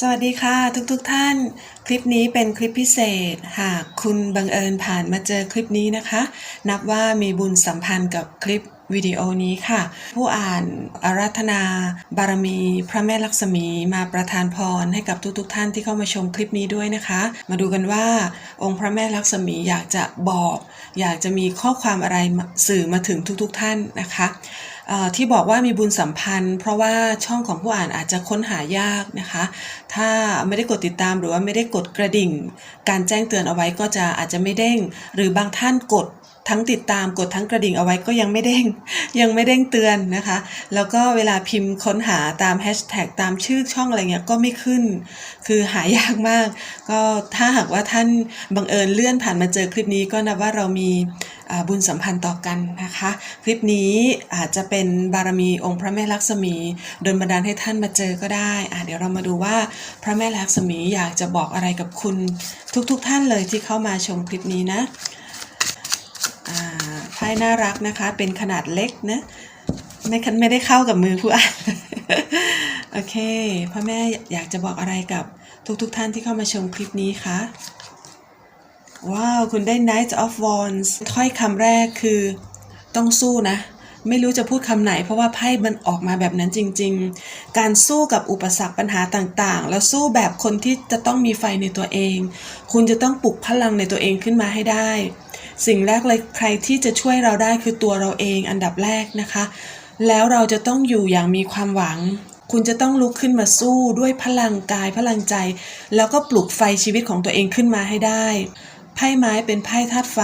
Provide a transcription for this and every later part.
สวัสดีค่ะทุกๆทท่าน คลิปนี้เป็นคลิปพิเศษ หากคุณบังเอิญผ่านมาเจอคลิปนี้นะคะ นับว่ามีบุญสัมพันธ์กับคลิปวิดีโอนี้ค่ะ ผู้อ่านอาราธนาบารมี พระแม่ลักษมีมาประทานพรให้กับทุกๆทท่านที่เข้ามาชมคลิปนี้ด้วยนะคะ มาดูกันว่า องค์พระแม่ลักษมีอยากจะบอก อยากจะมีข้อความอะไรสื่อมาถึงทุกๆทท่านนะคะ ที่บอกว่ามีบุญสัมพันธ์ เพราะว่าช่องของผู้อ่านอาจจะค้นหายากนะคะ ถ้าไม่ได้กดติดตามหรือว่าไม่ได้กดกระดิ่ง การแจ้งเตือนเอาไว้ก็จะอาจจะไม่เด้ง หรือบางท่านกด ทั้งติดตามกดทั้งกระดิ่งเอาไว้ก็ยังไม่เด้ง ยังไม่เด้งเตือนนะคะ แล้วก็เวลาพิมพ์ค้นหาตามแฮชแท็กตามชื่อช่องอะไรเงี้ยก็ไม่ขึ้น คือหายากมาก ก็ถ้าหากว่าท่านบังเอิญเลื่อนผ่านมาเจอคลิปนี้ก็นับว่าเรามีบุญสัมพันธ์ต่อกันนะคะ คลิปนี้อาจจะเป็นบารมีองค์พระแม่ลักษมีโดนบันดาลให้ท่านมาเจอก็ได้อะเดี๋ยวเรามาดูว่าพระแม่ลักษมีอยากจะบอกอะไรกับคุณทุกๆทท่านเลยที่เข้ามาชมคลิปนี้นะ ไพ่น่ารักนะคะ เป็นขนาดเล็กนะ ไม่ไม่ได้เข้ากับมือผู้อ่าน โอเคพ่อแม่อยากจะบอกอะไรกับทุกๆทท่านที่เข้ามาชมคลิปนี้คะ ว้าว คุณได้ Knight of Wands ถ้อยคำแรกคือต้องสู้นะ ไม่รู้จะพูดคำไหน เพราะว่าไพ่มันออกมาแบบนั้นจริง ๆ การสู้กับอุปสรรคปัญหาต่างๆ แล้วสู้แบบคนที่จะต้องมีไฟในตัวเอง คุณจะต้องปลุกพลังในตัวเองขึ้นมาให้ได้ สิ่งแรกเลยใครที่จะช่วยเราได้คือตัวเราเองอันดับแรกนะคะ แล้วเราจะต้องอยู่อย่างมีความหวัง คุณจะต้องลุกขึ้นมาสู้ด้วยพลังกายพลังใจ แล้วก็ปลุกไฟชีวิตของตัวเองขึ้นมาให้ได้ ไพ่ไม้เป็นไพ่ธาตุไฟ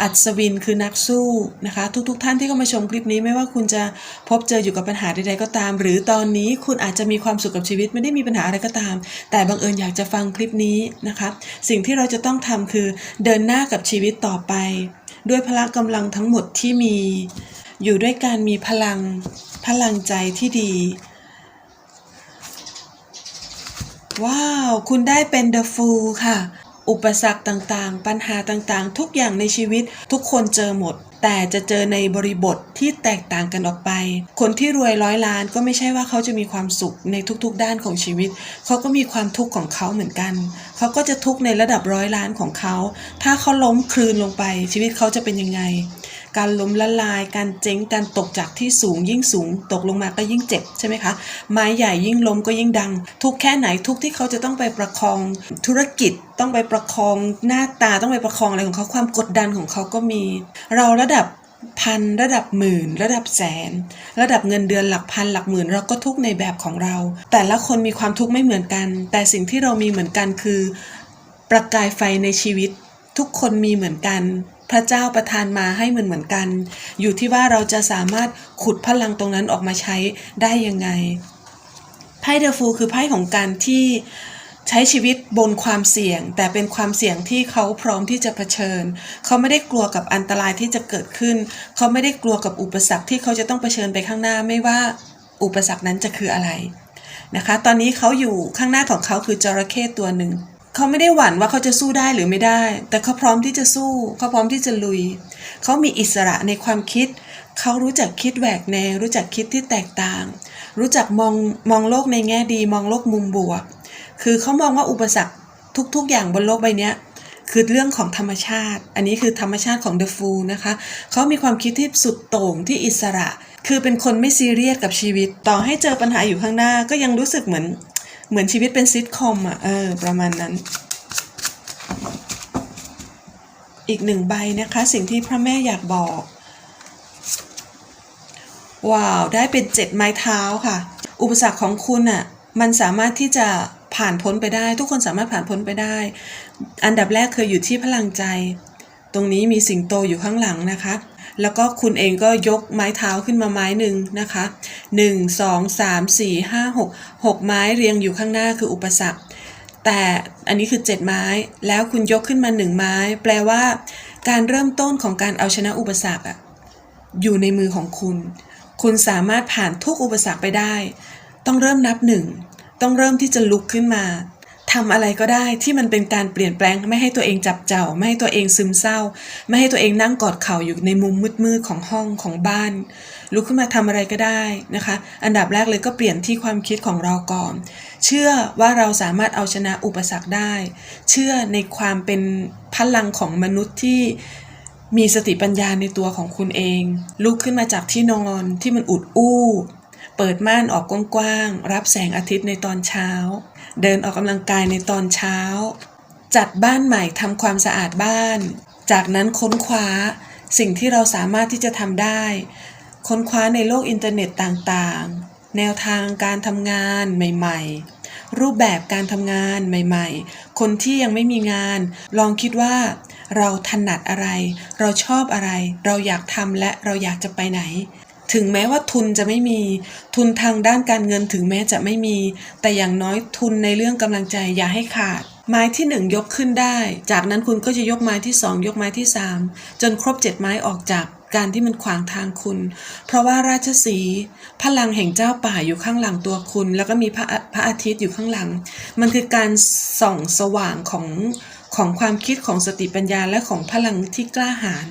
อัศวินคือนักสู้นะคะ ทุกๆทท่านที่เข้ามาชมคลิปนี้ไม่ว่าคุณจะพบเจออยู่กับปัญหาใดๆก็ตาม หรือตอนนี้คุณอาจจะมีความสุขกับชีวิตไม่ได้มีปัญหาอะไรก็ตาม แต่บังเอิญอยากจะฟังคลิปนี้นะคะสิ่งที่เราจะต้องทำคือเดินหน้ากับชีวิตต่อไป ด้วยพละกำลังทั้งหมดที่มี อยู่ด้วยการมีพลังพลังใจที่ดีว้าว คุณได้เป็น The Fool ค่ะ อุปสรรคต่างๆ ปัญหาต่างๆ ทุกอย่างในชีวิตทุกคนเจอหมด แต่จะเจอในบริบทที่แตกต่างกันออกไป คนที่รวยร้อยล้านก็ไม่ใช่ว่าเขาจะมีความสุขในทุกๆด้านของชีวิต เขาก็มีความทุกข์ของเขาเหมือนกัน เขาก็จะทุกข์ในระดับร้อยล้านของเขา ถ้าเขาล้มคลืนลงไปชีวิตเขาจะเป็นยังไง การล้มละลาย การเจ๊ง การตกจากที่สูงยิ่งสูง ตกลงมาก็ยิ่งเจ็บใช่ไหมคะ ไม้ใหญ่ยิ่งล้มก็ยิ่งดัง ทุกแค่ไหนทุกที่เขาจะต้องไปประคองธุรกิจต้องไปประคองหน้าตาต้องไปประคองอะไรของเขาความกดดันของเขาก็มี เราระดับพันระดับหมื่น ระดับแสน ระดับเงินเดือนหลักพันหลักหมื่น เราก็ทุกในแบบของเรา แต่ละคนมีความทุกข์ไม่เหมือนกัน แต่สิ่งที่เรามีเหมือนกันคือ ประกายไฟในชีวิต ทุกคนมีเหมือนกัน พระเจ้าประทานมาให้เหมือนเหมือนกัน อยู่ที่ว่าเราจะสามารถขุดพลังตรงนั้นออกมาใช้ได้ยังไง ไพ่เดอะฟูลคือไพ่ของการที่ใช้ชีวิตบนความเสี่ยง แต่เป็นความเสี่ยงที่เขาพร้อมที่จะเผชิญ เขาไม่ได้กลัวกับอันตรายที่จะเกิดขึ้น เขาไม่ได้กลัวกับอุปสรรคที่เขาจะต้องเผชิญไปข้างหน้าไม่ว่าอุปสรรคนั้นจะคืออะไรนะคะ ตอนนี้เขาอยู่ข้างหน้าของเขาคือจระเข้ตัวหนึ่ง เขาไม่ได้หวั่นว่าเขาจะสู้ได้หรือไม่ได้ แต่เขาพร้อมที่จะสู้เขาพร้อมที่จะลุย เขามีอิสระในความคิด เขารู้จักคิดแหวกแนว รู้จักคิดที่แตกต่าง รู้จักมองมองโลกในแง่ดี มองโลกมุมบวก คือเขามองว่าอุปสรรคทุกๆ อย่างบนโลกใบนี้คือเรื่องของธรรมชาติ อันนี้คือธรรมชาติของ The Fool นะคะ เขามีความคิดที่สุดโต่งที่อิสระ คือเป็นคนไม่ซีเรียสกับชีวิต ต่อให้เจอปัญหาอยู่ข้างหน้าก็ยังรู้สึกเหมือน เหมือนชีวิตเป็นซิทคอมอะเออประมาณนั้น อีกหนึ่งใบนะคะ สิ่งที่พระแม่อยากบอก ว้าว ได้เป็นเจ็ดไม้เท้าค่ะ อุปสรรคของคุณอะ มันสามารถที่จะผ่านพ้นไปได้ ทุกคนสามารถผ่านพ้นไปได้ อันดับแรกคืออยู่ที่พลังใจ ตรงนี้มีสิงโตอยู่ข้างหลังนะคะ แล้วก็คุณเองก็ยกไม้เท้าขึ้นมาไม้หนึ่งนะคะ1 2 3 4 5 6 6 ไม้เรียงอยู่ข้างหน้าคืออุปสรรค แต่อันนี้คือ 7 ไม้ แล้วคุณยกขึ้นมา 1 ไม้ แปลว่า การเริ่มต้นของการเอาชนะอุปสรรคอะอยู่ในมือของคุณ คุณสามารถผ่านทุกอุปสรรคไปได้ ต้องเริ่มนับหนึ่ง ต้องเริ่มที่จะลุกขึ้นมา ทำอะไรก็ได้ที่มันเป็นการเปลี่ยนแปลงไม่ให้ตัวเองจับเจ้าไม่ให้ตัวเองซึมเศร้า ไม่ให้ตัวเองนั่งกอดเข่าอยู่ในมุมมืดๆของห้องของบ้านลุกขึ้นมาทำอะไรก็ได้นะคะ อันดับแรกเลยก็เปลี่ยนที่ความคิดของเราก่อน เชื่อว่าเราสามารถเอาชนะอุปสรรคได้ เชื่อในความเป็นพลังของมนุษย์ที่มีสติปัญญาในตัวของคุณเอง ลุกขึ้นมาจากที่นอนที่มันอุดอู้ เปิดม่านออกกว้างๆรับแสงอาทิตย์ในตอนเช้า เดินออกกำลังกายในตอนเช้า จัดบ้านใหม่ทำความสะอาดบ้าน จากนั้นค้นคว้าสิ่งที่เราสามารถที่จะทำได้ ค้นคว้าในโลกอินเทอร์เน็ตต่างๆ แนวทางการทำงานใหม่ ๆ รูปแบบการทำงานใหม่ ๆ คนที่ยังไม่มีงาน ลองคิดว่า เราถนัดอะไร เราชอบอะไร เราอยากทำและเราอยากจะไปไหน ถึงแม้ว่าทุนจะไม่มี ทุนทางด้านการเงินถึงแม้จะไม่มี แต่อย่างน้อยทุนในเรื่องกำลังใจอย่าให้ขาด ไม้ที่หนึ่งยกขึ้นได้ จากนั้นคุณก็จะยกไม้ที่สองยกไม้ที่สามจนครบเจ็ดไม้ออกจากการที่มันขวางทางคุณ เพราะว่าราชสีพลังแห่งเจ้าป่าอยู่ข้างหลังตัวคุณ แล้วก็มีพระพระอาทิตย์อยู่ข้างหลัง มันคือการส่องสว่างของของความคิดของสติปัญญาและของพลังที่กล้าหาญ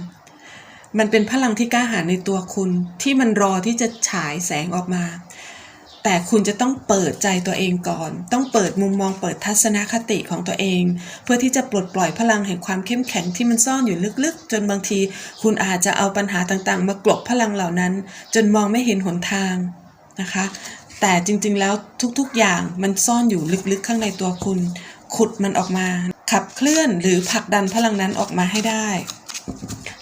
มันเป็นพลังที่กล้าหาญในตัวคุณที่มันรอที่จะฉายแสงออกมา แต่คุณจะต้องเปิดใจตัวเองก่อน ต้องเปิดมุมมองเปิดทัศนคติของตัวเอง เพื่อที่จะปลดปล่อยพลังแห่งความเข้มแข็งที่มันซ่อนอยู่ลึกๆ จนบางทีคุณอาจจะเอาปัญหาต่างๆ มากลบพลังเหล่านั้น จนมองไม่เห็นหนทางนะคะ แต่จริงๆแล้วทุกๆอย่างมันซ่อนอยู่ลึกๆข้างในตัวคุณ ขุดมันออกมา ขับเคลื่อนหรือผลักดันพลังนั้นออกมาให้ได้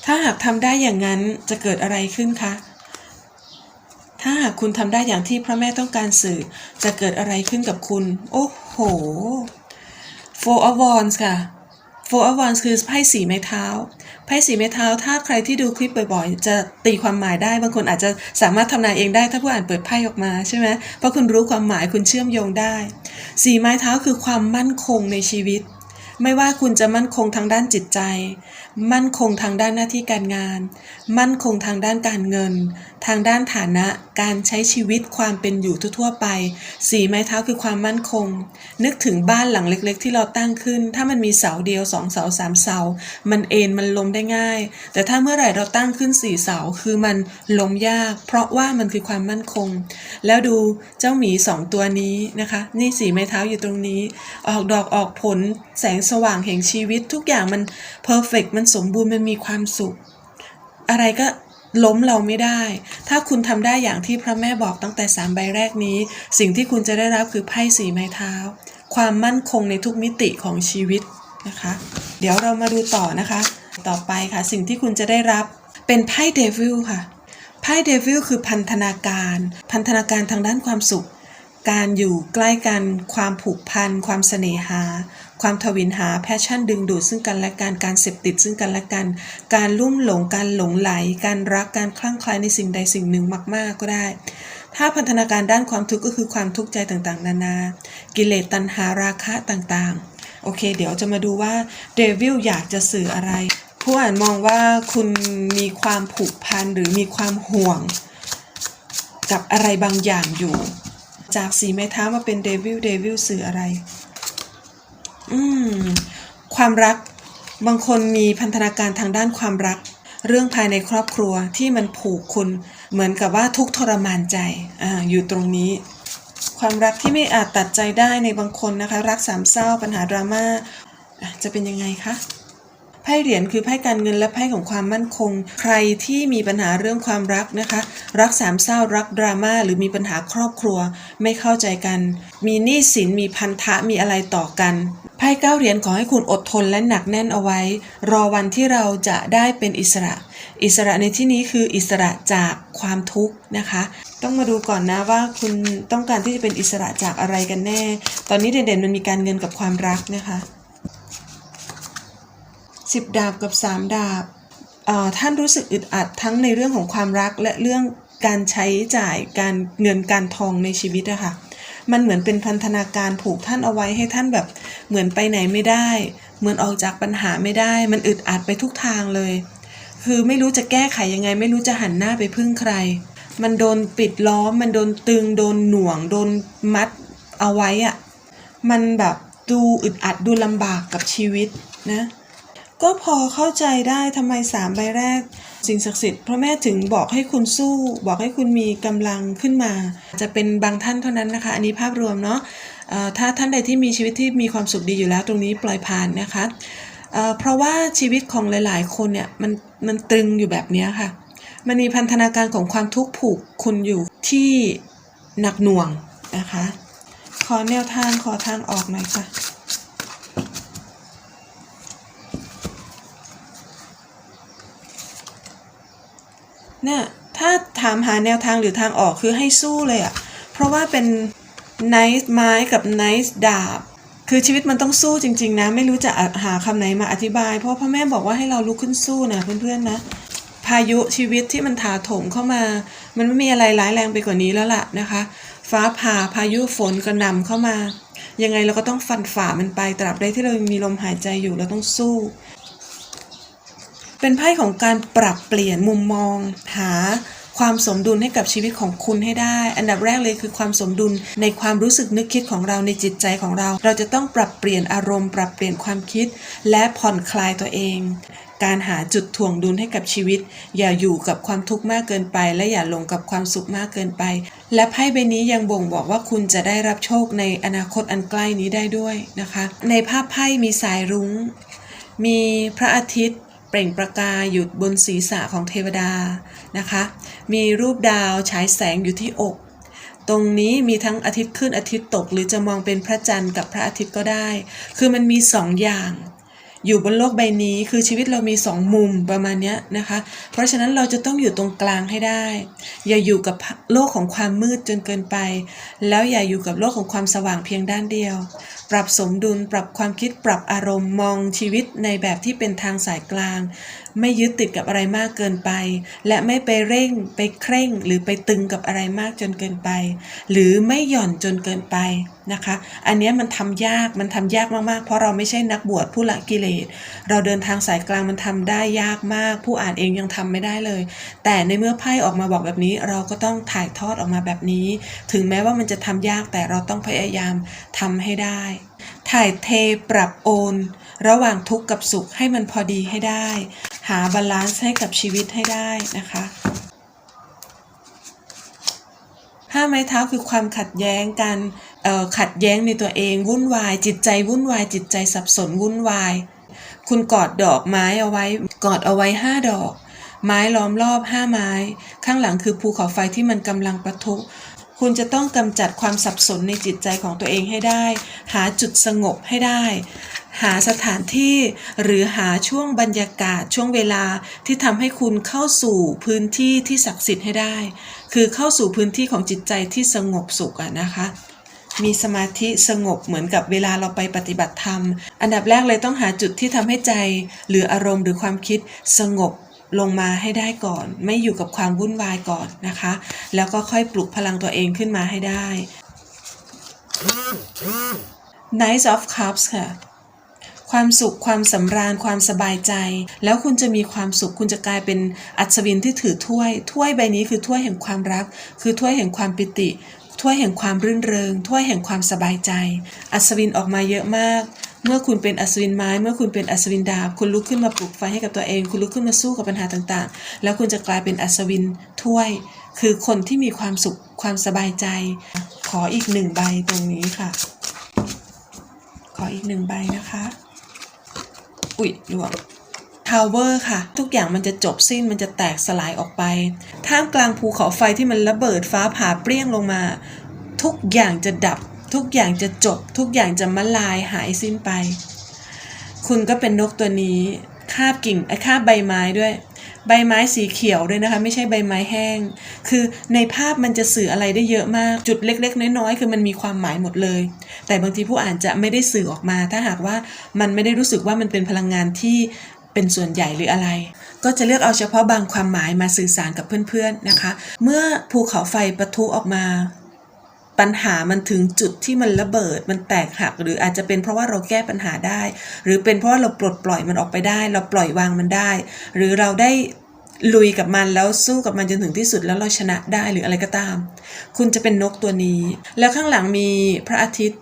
ถ้าหากทำได้อย่างนั้นจะเกิดอะไรขึ้นคะ ถ้าหากคุณทำได้อย่างที่พระแม่ต้องการสื่อ จะเกิดอะไรขึ้นกับคุณ โอ้โห Four of Wands ค่ะ Four of Wands คือไพ่สีไม้เท้า ไพ่สีไม้เท้า ถ้าใครที่ดูคลิปบ่อยๆ จะตีความหมายได้ บางคนอาจจะสามารถทำนายเองได้ ถ้าผู้อ่านเปิดไพ่ออกมาใช่ไหม เพราะคุณรู้ความหมายคุณเชื่อมโยงได้ สีไม้เท้าคือความมั่นคงในชีวิต ไม่ว่าคุณจะมั่นคงทางด้านจิตใจ มั่นคงทางด้านหน้าที่การงาน มั่นคงทางด้านการเงิน ทางด้านฐานะ การใช้ชีวิตความเป็นอยู่ทั่วไป สีไม้เท้าคือความมั่นคง นึกถึงบ้านหลังเล็ก ๆ ที่เราตั้งขึ้น ถ้ามันมีเสาเดียวสองเสาสามเสา มันเอ็นมันล้มได้ง่าย แต่ถ้าเมื่อไหร่เราตั้งขึ้นสี่เสาคือมันล้มยาก เพราะว่ามันคือความมั่นคง แล้วดูเจ้าหมีสองตัวนี้นะคะ นี่สีไม้เท้าอยู่ตรงนี้ ออกดอกออกผล แสงสว่างแห่งชีวิตทุกอย่างมันเพอร์เฟกมันสมบูรณ์มันมีความสุข อะไรก็ล้มเราไม่ได้ ถ้าคุณทำได้อย่างที่พระแม่บอกตั้งแต่สามใบแรกนี้ สิ่งที่คุณจะได้รับคือไพ่สีไม้เท้า ความมั่นคงในทุกมิติของชีวิตนะคะ เดี๋ยวเรามาดูต่อนะคะ ต่อไปค่ะ สิ่งที่คุณจะได้รับเป็นไพ่เดวิลค่ะ ไพ่เดวิลคือพันธนาการ พันธนาการทางด้านความสุข การอยู่ใกล้กัน ความผูกพัน ความเสน่หา ความทวินหาแพชชั่นดึงดูดซึ่งกันและกันการเสพติดซึ่งกันและกัน การลุ่มหลงการหลงไหล การรักการคลั่งไคล้ในสิ่งใดสิ่งหนึ่งมาก ๆ ก็ได้ ถ้าพันธนาการด้านความทุกข์ก็คือความทุกข์ใจต่างๆ นานา กิเลสตัณหาราคะต่างๆ โอเค เดี๋ยวจะมาดูว่าเดวิลอยากจะสื่ออะไร ผู้อ่านมองว่าคุณมีความผูกพันหรือมีความห่วง กับอะไรบางอย่างอยู่ จากสีไม้เท้ามาเป็นเดวิลเดวิลสื่ออะไร อืมความรัก บางคนมีพันธนาการทางด้านความรัก เรื่องภายในครอบครัวที่มันผูกคุณ เหมือนกับว่าทุกทรมานใจอ่าอยู่ตรงนี้ ความรักที่ไม่อาจตัดใจได้ในบางคนนะคะ รักสามเศร้าปัญหาดราม่าอะจะเป็นยังไงคะไพ่เหรียญคือไพ่การเงินและไพ่ของความมั่นคง ใครที่มีปัญหาเรื่องความรักนะคะ รักสามเศร้ารักดราม่าหรือมีปัญหาครอบครัว ไม่เข้าใจกัน มีหนี้สินมีพันธะมีอะไรต่อกัน ไพ่เก้าเหรียญขอให้คุณอดทนและหนักแน่นเอาไว้ รอวันที่เราจะได้เป็นอิสระ อิสระในที่นี้คืออิสระจากความทุกข์นะคะ ต้องมาดูก่อนนะว่าคุณต้องการที่จะเป็นอิสระจากอะไรกันแน่ ตอนนี้เด่นๆมันมีการเงินกับความรักนะคะสิบดาบกับสามดาบท่านรู้สึกอึดอัดทั้งในเรื่องของความรักและเรื่องการใช้จ่ายการเงินการทองในชีวิตอะคะ มันเหมือนเป็นพันธนาการผูกท่านเอาไว้ให้ท่านแบบเหมือนไปไหนไม่ได้ เหมือนออกจากปัญหาไม่ได้ มันอึดอัดไปทุกทางเลย คือไม่รู้จะแก้ไขยังไง ไม่รู้จะหันหน้าไปพึ่งใคร มันโดนปิดล้อม มันโดนตึง โดนหน่วง โดนมัดเอาไว้อะมันแบบดูอึดอัดดูลำบากกับชีวิตนะ ก็พอเข้าใจได้ทำไมสามใบแรก สิ่งศักดิ์สิทธิ์พระแม่ถึงบอกให้คุณสู้ บอกให้คุณมีกำลังขึ้นมา จะเป็นบางท่านเท่านั้นนะคะ อันนี้ภาพรวมเนาะถ้าท่านใดที่มีชีวิตที่มีความสุขดีอยู่แล้วตรงนี้ปล่อยผ่านนะคะเเพราะว่าชีวิตของหลาย ๆ คนเนี่ยมันมันตรึงอยู่แบบนี้ค่ะ มันมีพันธนาการของความทุกข์ผูกคุณอยู่ที่หนักหน่วงนะคะ ขอแนวทางขอทางออกหน่อยค่ะ เนี่ยถ้าถามหาแนวทางหรือทางออกคือให้สู้เลยอะ่ะเพราะว่าเป็นไนท์ไม้กับไนท์ดาบ คือชีวิตมันต้องสู้จริง ๆ นะ ไม่รู้จะหาคำไหนมาอธิบาย เพราะพ่อแม่บอกว่าให้เราลุกขึ้นสู้นะเพื่อนๆนะพายุชีวิตที่มันถาโถมเข้ามา มันไม่มีอะไรร้ายแรงไปกว่านี้แล้วล่ะนะคะ ฟ้าผ่าพายุฝนกระหน่ำเข้ามา ยังไงเราก็ต้องฟันฝ่ามันไปตราบใดที่เรายังมีลมหายใจอยู่เราต้องสู้ เป็นไพ่ของการปรับเปลี่ยนมุมมอง หาความสมดุลให้กับชีวิตของคุณให้ได้ อันดับแรกเลยคือความสมดุลในความรู้สึกนึกคิดของเราในจิตใจของเรา เราจะต้องปรับเปลี่ยนอารมณ์ ปรับเปลี่ยนความคิด และผ่อนคลายตัวเอง การหาจุดถ่วงดุลให้กับชีวิต อย่าอยู่กับความทุกข์มากเกินไป และอย่าหลงกับความสุขมากเกินไป และไพ่ใบนี้ยังบ่งบอกว่าคุณจะได้รับโชคในอนาคตอันใกล้นี้ได้ด้วยนะคะ ในภาพไพ่มีสายรุง้ง มีพระอาทิตย์ เปล่งประกายอยู่บนศีรษะของเทวดานะคะ มีรูปดาวฉายแสงอยู่ที่อก ตรงนี้มีทั้งอาทิตย์ขึ้นอาทิตย์ตก หรือจะมองเป็นพระจันทร์กับพระอาทิตย์ก็ได้ คือมันมีสองอย่างอยู่บนโลกใบนี้คือชีวิตเรามีสองมุมประมาณนี้นะคะ เพราะฉะนั้นเราจะต้องอยู่ตรงกลางให้ได้ อย่าอยู่กับโลกของความมืดจนเกินไป แล้วอย่าอยู่กับโลกของความสว่างเพียงด้านเดียว ปรับสมดุล ปรับความคิด ปรับอารมณ์ มองชีวิตในแบบที่เป็นทางสายกลาง ไม่ยึดติดกับอะไรมากเกินไป และไม่ไปเร่ง ไปเคร่ง หรือไปตึงกับอะไรมากจนเกินไป หรือไม่หย่อนจนเกินไปนะคะ อันนี้มันทำยากมันทำยากมากๆ เพราะเราไม่ใช่นักบวชผู้ละกิเลส เราเดินทางสายกลางมันทำได้ยากมาก ผู้อ่านเองยังทำไม่ได้เลย แต่ในเมื่อไพ่ออกมาบอกแบบนี้ เราก็ต้องถ่ายทอดออกมาแบบนี้ ถึงแม้ว่ามันจะทำยากแต่เราต้องพยายามทำให้ได้ ถ่ายเทปรับโอน ระหว่างทุกข์กับสุขให้มันพอดีให้ได้ หาบาลานซ์ให้กับชีวิตให้ได้นะคะห้าไม้เท้าคือความขัดแย้งกันขัดแย้งในตัวเองวุ่นวาย จิตใจวุ่นวาย จิตใจสับสนวุ่นวาย คุณกอดดอกไม้เอาไว้กอดเอาไว้ห้าดอก ไม้ล้อมรอบห้าไม้ ข้างหลังคือภูเขาไฟที่มันกำลังประทุคุณจะต้องกำจัดความสับสนในจิตใจของตัวเองให้ได้ หาจุดสงบให้ได้ หาสถานที่หรือหาช่วงบรรยากาศช่วงเวลาที่ทำให้คุณเข้าสู่พื้นที่ที่ศักดิ์สิทธิ์ให้ได้ คือเข้าสู่พื้นที่ของจิตใจที่สงบสุขอะนะคะ มีสมาธิสงบเหมือนกับเวลาเราไปปฏิบัติธรรม อันดับแรกเลยต้องหาจุดที่ทำให้ใจ หรืออารมณ์หรือความคิดสงบลงมาให้ได้ก่อน ไม่อยู่กับความวุ่นวายก่อนนะคะ แล้วก็ค่อยปลุกพลังตัวเองขึ้นมาให้ได้ Knights of Cups ค่ะ ความสุขความสำราญความสบายใจ แล้วคุณจะมีความสุขคุณจะกลายเป็นอัศวินที่ถือถ้วย ถ้วยใบนี้คือถ้วยแห่งความรัก คือถ้วยแห่งความปิติ ถ้วยแห่งความรื่นเริง ถ้วยแห่งความสบายใจ อัศวินออกมาเยอะมากเมื่อคุณเป็นอัศวินไม้ เมื่อคุณเป็นอัศวินดาบ คุณลุกขึ้นมาปลุกไฟให้กับตัวเอง คุณลุกขึ้นมาสู้กับปัญหาต่างๆ แล้วคุณจะกลายเป็นอัศวินถ้วย คือคนที่มีความสุขความสบายใจ ขออีกหนึ่งใบตรงนี้ค่ะ ขออีกหนึ่งใบนะคะ อุ๊ยล่วงทาวเวอร์ค่ะ ทุกอย่างมันจะจบสิ้นมันจะแตกสลายออกไป ท่ามกลางภูเขาไฟที่มันระเบิดฟ้าผ่าเปรี้ยงลงมา ทุกอย่างจะดับ ทุกอย่างจะจบ ทุกอย่างจะมลายหายสิ้นไป คุณก็เป็นนกตัวนี้คาบกิ่งไอ้คาบใบไม้ด้วย ใบไม้สีเขียวด้วยนะคะ ไม่ใช่ใบไม้แห้ง คือในภาพมันจะสื่ออะไรได้เยอะมากจุดเล็ก ๆ น้อยๆคือมันมีความหมายหมดเลย แต่บางทีผู้อ่านจะไม่ได้สื่อออกมา ถ้าหากว่ามันไม่ได้รู้สึกว่ามันเป็นพลังงานที่เป็นส่วนใหญ่หรืออะไร ก็จะเลือกเอาเฉพาะบางความหมายมาสื่อสารกับเพื่อนๆนะคะ เมื่อภูเขาไฟปะทุออกมา ปัญหามันถึงจุดที่มันระเบิดมันแตกหัก หรืออาจจะเป็นเพราะว่าเราแก้ปัญหาได้ หรือเป็นเพราะว่าเราปลดปล่อยมันออกไปได้ เราปล่อยวางมันได้ หรือเราได้ ลุยกับมันแล้วสู้กับมันจนถึงที่สุดแล้วเราชนะได้หรืออะไรก็ตาม คุณจะเป็นนกตัวนี้ แล้วข้างหลังมีพระอาทิตย์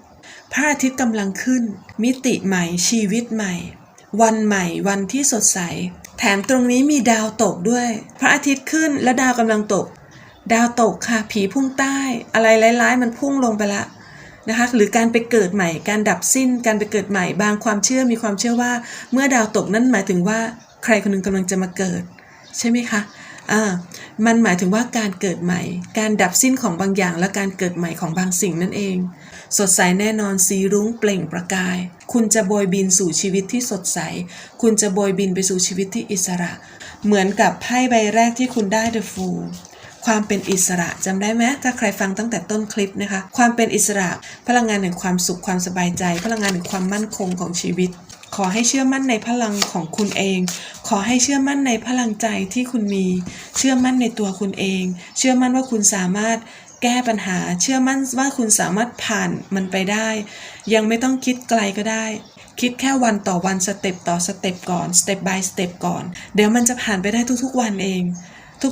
พระอาทิตย์กำลังขึ้น มิติใหม่ ชีวิตใหม่ วันใหม่ วันที่สดใส แถมตรงนี้มีดาวตกด้วย พระอาทิตย์ขึ้นและดาวกำลังตก ดาวตกค่ะผีพุ่งใต้ อะไรร้ายๆ มันพุ่งลงไปละนะคะหรือการไปเกิดใหม่ การดับสิ้น การไปเกิดใหม่ บางความเชื่อมีความเชื่อว่า เมื่อดาวตกนั่นหมายถึงว่า ใครคนหนึงกำลังจะมาเกิด ใช่ไหมคะอ่ามันหมายถึงว่าการเกิดใหม่ การดับสิ้นของบางอย่างและการเกิดใหม่ของบางสิ่งนั่นเอง สดใสแน่นอนสีรุ้งเปล่งประกาย คุณจะโบยบินสู่ชีวิตที่สดใส คุณจะโบยบินไปสู่ชีวิตที่อิสระ เหมือนกับไพ่ใบแรกที่คุณได้ The Fool ความเป็นอิสระจำได้ไหมถ้าใครฟังตั้งแต่ต้นคลิปนะคะ ความเป็นอิสระ พลังงานแห่งความสุขความสบายใจ พลังงานแห่งความมั่นคงของชีวิต ขอให้เชื่อมั่นในพลังของคุณเอง ขอให้เชื่อมั่นในพลังใจที่คุณมี เชื่อมั่นในตัวคุณเอง เชื่อมั่นว่าคุณสามารถแก้ปัญหา เชื่อมั่นว่าคุณสามารถผ่านมันไปได้ ยังไม่ต้องคิดไกลก็ได้ คิดแค่วันต่อวันสเต็ปต่อสเต็ปก่อนสเต็ป by สเต็ปก่อน เดี๋ยวมันจะผ่านไปได้ทุกๆวันเอง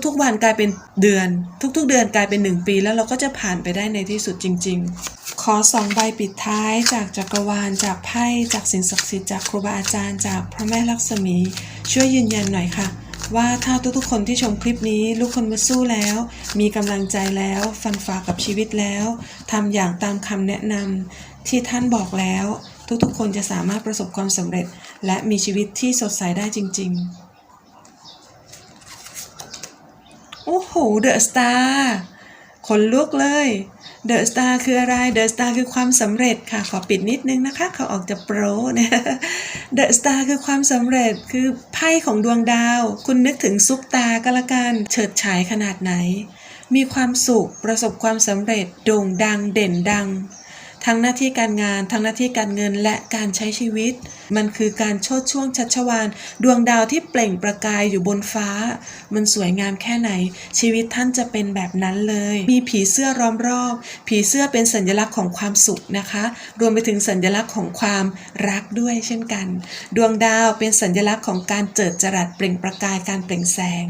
ทุกๆวันกลายเป็นเดือน ทุกๆ เดือนกลายเป็น 1 ปี แล้วเราก็จะผ่านไปได้ในที่สุดจริง ๆ ขอสองใบปิดท้ายจากจักรวาลจากไพ่จากสิ่งศักดิ์สิทธิ์จากครูบาอาจารย์จากพระแม่ลักษมี ช่วยยืนยันหน่อยค่ะว่าถ้าทุกๆคนที่ชมคลิปนี้ลูกคนมาสู้แล้ว มีกำลังใจแล้วฟันฝ่ากับชีวิตแล้วทำอย่างตามคำแนะนำที่ท่านบอกแล้ว ทุกๆคนจะสามารถประสบความสำเร็จ และมีชีวิตที่สดใสได้จริง ๆ โอ้โหเดอะสตาร์ขนลุกเลยเดอะสตาร์คืออะไรเดอะสตาร์คือความสำเร็จค่ะ ขอปิดนิดนึงนะคะ เขาออกจะโปรเนี่ยเดอะสตาร์คือความสำเร็จคือไพ่ของดวงดาว คุณนึกถึงซุปตาก็แล้วกันเฉิดฉายขนาดไหน มีความสุขประสบความสำเร็จโด่งดังเด่นดัง ทั้งหน้าที่การงาน ทั้งหน้าที่การเงินและการใช้ชีวิต มันคือการโชดช่วงชัชวานดวงดาวที่เปล่งประกายอยู่บนฟ้า มันสวยงามแค่ไหน ชีวิตท่านจะเป็นแบบนั้นเลย มีผีเสื้อล้อมรอบ ผีเสื้อเป็นสัญลักษณ์ของความสุขนะคะ รวมไปถึงสัญลักษณ์ของความรักด้วยเช่นกัน ดวงดาวเป็นสัญลักษณ์ของการเจิดจรัสเปล่งประกายการเปล่งแสง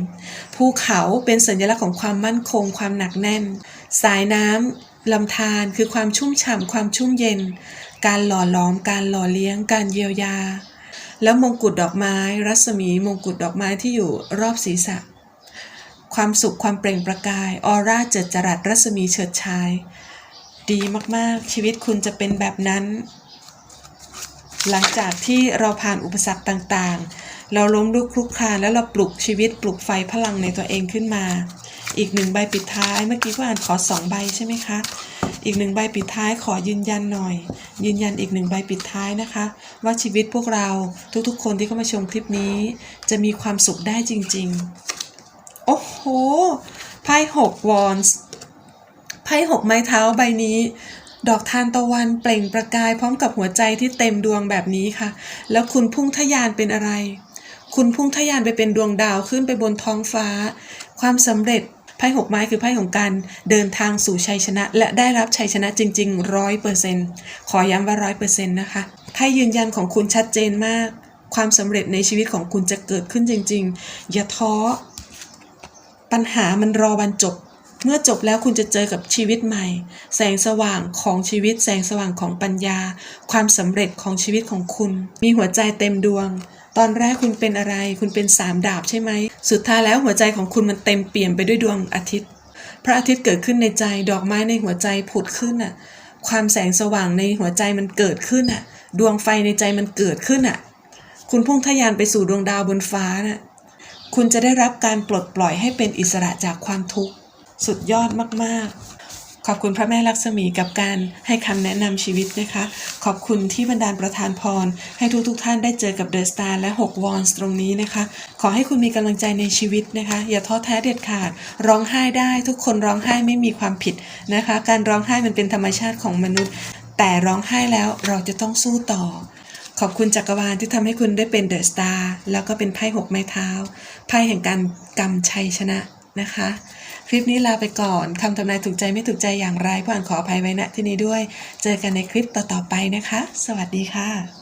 ภูเขาเป็นสัญลักษณ์ของความมั่นคง ความหนักแน่น สายน้ำ ลำธารคือความชุ่มฉ่ำความชุ่มเย็น การหล่อหลอม การหล่อเลี้ยง การเยียวยา แล้วมงกุฎดอกไม้ รัศมีมงกุฎดอกไม้ที่อยู่รอบศีรษะ ความสุขความเปล่งประกาย ออร่าเจิดจรัสรัศมีเฉิดฉาย ดีมากๆ ชีวิตคุณจะเป็นแบบนั้น หลังจากที่เราผ่านอุปสรรคต่างๆ เราล้มลุกคลุกคลานแล้วเราปลุกชีวิตปลุกไฟพลังในตัวเองขึ้นมา อีกหนึ่งใบปิดท้ายเมื่อกี้ก็อ่านขอสองใบใช่ไหมคะอีกหนึ่งใบปิดท้ายขอยืนยันหน่อย ยืนยันอีกหนึ่งใบปิดท้ายนะคะ ว่าชีวิตพวกเราทุกๆ คนที่เข้ามาชมคลิปนี้ จะมีความสุขได้จริงๆ โอ้โหไพ่หกวอนส์ไพ่หกไม้เท้าใบนี้ ดอกทานตะวันเปล่งประกายพร้อมกับหัวใจที่เต็มดวงแบบนี้ค่ะ แล้วคุณพุ่งทะยานเป็นอะไร คุณพุ่งทะยานไปเป็นดวงดาวขึ้นไปบนท้องฟ้า ความสำเร็จ ไพ่หกไม้คือไพ่ของการเดินทางสู่ชัยชนะ และได้รับชัยชนะจริงๆร้อยเปอร์เซ็นต์ขอย้ำว่าร้อยเปอร์เซ็นต์นะคะไพ่ยืนยันของคุณชัดเจนมาก ความสำเร็จในชีวิตของคุณจะเกิดขึ้นจริง ๆ อย่าท้อ ปัญหามันรอวันจบ เมื่อจบแล้วคุณจะเจอกับชีวิตใหม่ แสงสว่างของชีวิต แสงสว่างของปัญญา ความสำเร็จของชีวิตของคุณ มีหัวใจเต็มดวง ตอนแรกคุณเป็นอะไร คุณเป็นสามดาบใช่ไหม สุดท้ายแล้วหัวใจของคุณมันเต็มเปี่ยมไปด้วยดวงอาทิตย์ พระอาทิตย์เกิดขึ้นในใจ ดอกไม้ในหัวใจผุดขึ้นน่ะ ความแสงสว่างในหัวใจมันเกิดขึ้นน่ะ ดวงไฟในใจมันเกิดขึ้นน่ะ คุณพุ่งทะยานไปสู่ดวงดาวบนฟ้าน่ะ คุณจะได้รับการปลดปล่อยให้เป็นอิสระจากความทุกข์ สุดยอดมาก ๆ ขอบคุณพระแม่ลักษมีกับการให้คำแนะนำชีวิตนะคะ ขอบคุณที่บันดาลประทานพร ให้ทุกทุกท่านได้เจอกับเดอะสตาร์และ 6 วอนส์ตรงนี้นะคะ ขอให้คุณมีกำลังใจในชีวิตนะคะ อย่าท้อแท้เด็ดขาด ร้องไห้ได้ ทุกคนร้องไห้ไม่มีความผิดนะคะ การร้องไห้มันเป็นธรรมชาติของมนุษย์ แต่ร้องไห้แล้วเราจะต้องสู้ต่อขอบคุณจักรวาลที่ทำให้คุณได้เป็นเดอะสตาร์แล้วก็เป็นไพ่หกไม้เท้า ไพ่แห่งการกำชัยชนะนะคะ คลิปนี้ลาไปก่อนคำทำนายถูกใจไม่ถูกใจอย่างไรผู้อ่านขออภัยไว้ณที่นี้ด้วย เจอกันในคลิปต่อๆไปนะคะ สวัสดีค่ะ